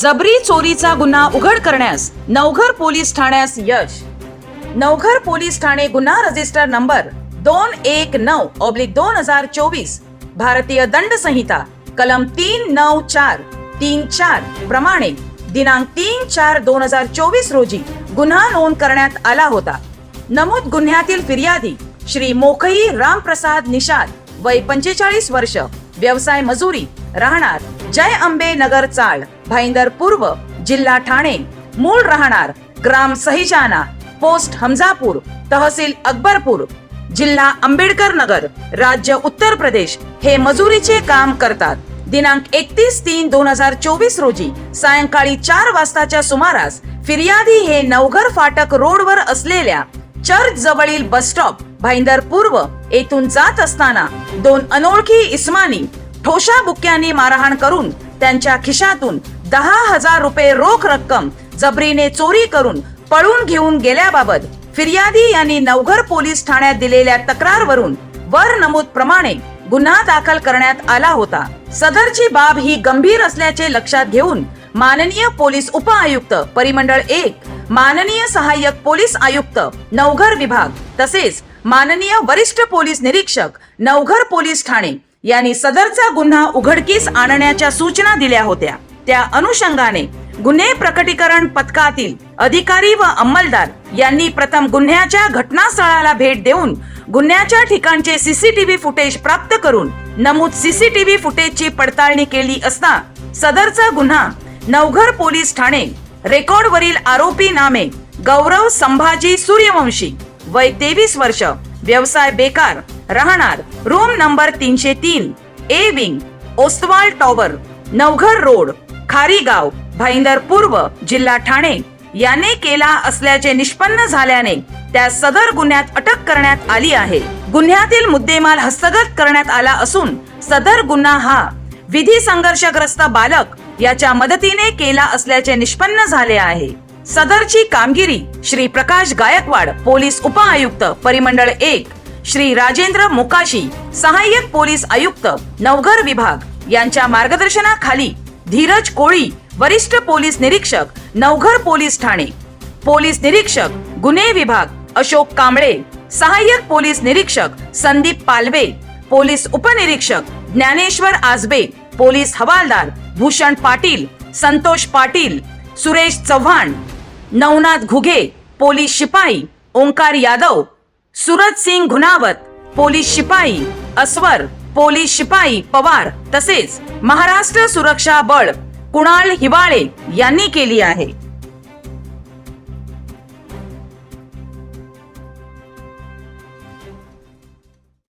जबरी चोरीचा गुन्हा उघड करण्यास नवघर पोलीस ठाण्यास यश. नवघर पोलीस ठाणे गुन्हा रजिस्टर नंबर दोन एक नऊ ऑब्लिक दोन हजार चोवीस. भारतीय दंड संहिता कलम तीन नऊ चार तीन चार प्रमाणे दिनांक तीन चार दोन हजार चोवीस रोजी गुन्हा नोंद करण्यात आला होता. नमूद गुन्ह्यातील फिर्यादी श्री मोखई रामप्रसाद निषाद वय पंचेचाळीस वर्ष व्यवसाय मजुरी राहणार जय अंबे नगर चाळ. भाईंदर पूर्व जिल्हा ठाणे. मूळ राहणार ग्राम सहिजाना पोस्ट हमजापूर तहसील अकबरपूर. जिल्हा आंबेडकर नगर राज्य उत्तर प्रदेश. हे मजुरीचे काम करतात. दिनांक एकतीस तीन दोन हजार चोवीस रोजी सायंकाळी चार वाजताच्या सुमारास फिर्यादी हे नवघर फाटक रोडवर असलेल्या चर्च जवळील बस स्टॉप भाईंदर पूर्व येथून जात असताना दोन अनोळखी इस्मानी ठोशा बुक्क्यांनी मारहाण करून त्यांच्या खिशातून दहा हजार रुपये रोख रक्कम जबरीने चोरी करून पळून घेऊन गेल्याबाबत फिर्यादी यांनी नवघर पोलीस ठाण्यात दिलेल्या तक्रारवरून वर नमूद प्रमाणे गुन्हा दाखल करण्यात आला होता. सदरची बाब ही गंभीर असल्याचे लक्षात घेऊन माननीय पोलीस उपआयुक्त परिमंडळ एक माननीय सहाय्यक पोलीस आयुक्त नवघर विभाग तसेच माननीय वरिष्ठ पोलीस निरीक्षक नवघर पोलीस ठाणे यांनी सदरचा गुन्हा उघडकीस आणण्याच्या सूचना दिल्या होत्या. त्या अनुषंगाने गुन्हे प्रकटीकरण पथकातील अधिकारी व अंमलदार यांनी प्रथम गुन्ह्याच्या घटनास्थळाला भेट देऊन गुन्ह्याच्या ठिकाणचे सीसीटीव्ही फुटेज प्राप्त करून नमूद सीसीटीव्ही फुटेजची पडताळणी केली असता सदरचा गुन्हा नवघर पोलीस ठाणे रेकॉर्डवरील आरोपी नामे गौरव संभाजी सूर्यवंशी वय तेवीस वर्ष व्यवसाय बेकार राहणार रूम नंबर तीनशे तीन A wing Ostwal tower Navghar road. Kharigaon Bhayandar पूर्व जिल्हा ठाणे याने केला असल्याचे निष्पन्न झाल्याने त्या सदर गुन्ह्यात अटक करण्यात आली आहे. गुन्ह्यातील मुद्देमाल हस्तगत करण्यात आला असून सदर गुन्हा हा विधी संघर्षग्रस्त बालक याच्या मदतीने केला असल्याचे निष्पन्न झाले आहे. सदरची कामगिरी श्री प्रकाश गायकवाड पोलीस उपआयुक्त परिमंडळ एक श्री राजेंद्र मोकाशी सहाय्यक पोलीस आयुक्त नवघर विभाग यांच्या मार्गदर्शनाखाली धीरज कोळी वरिष्ठ पोलीस निरीक्षक नवघर पोलीस ठाणे. पोलीस निरीक्षक गुन्हे विभाग अशोक कांबळे. सहाय्यक पोलीस निरीक्षक संदीप पालवे. पोलीस उपनिरीक्षक ज्ञानेश्वर आजबे. पोलीस हवालदार भूषण पाटील संतोष पाटील सुरेश चव्हाण. नवनाथ घुगे पोलीस शिपाई ओंकार यादव. सुरज सिंग घुनावत पोलीस शिपाई अस्वर. पोलीस शिपाई पवार तसेच महाराष्ट्र सुरक्षा बळ कुणाल हिवाळे यांनी केली आहे.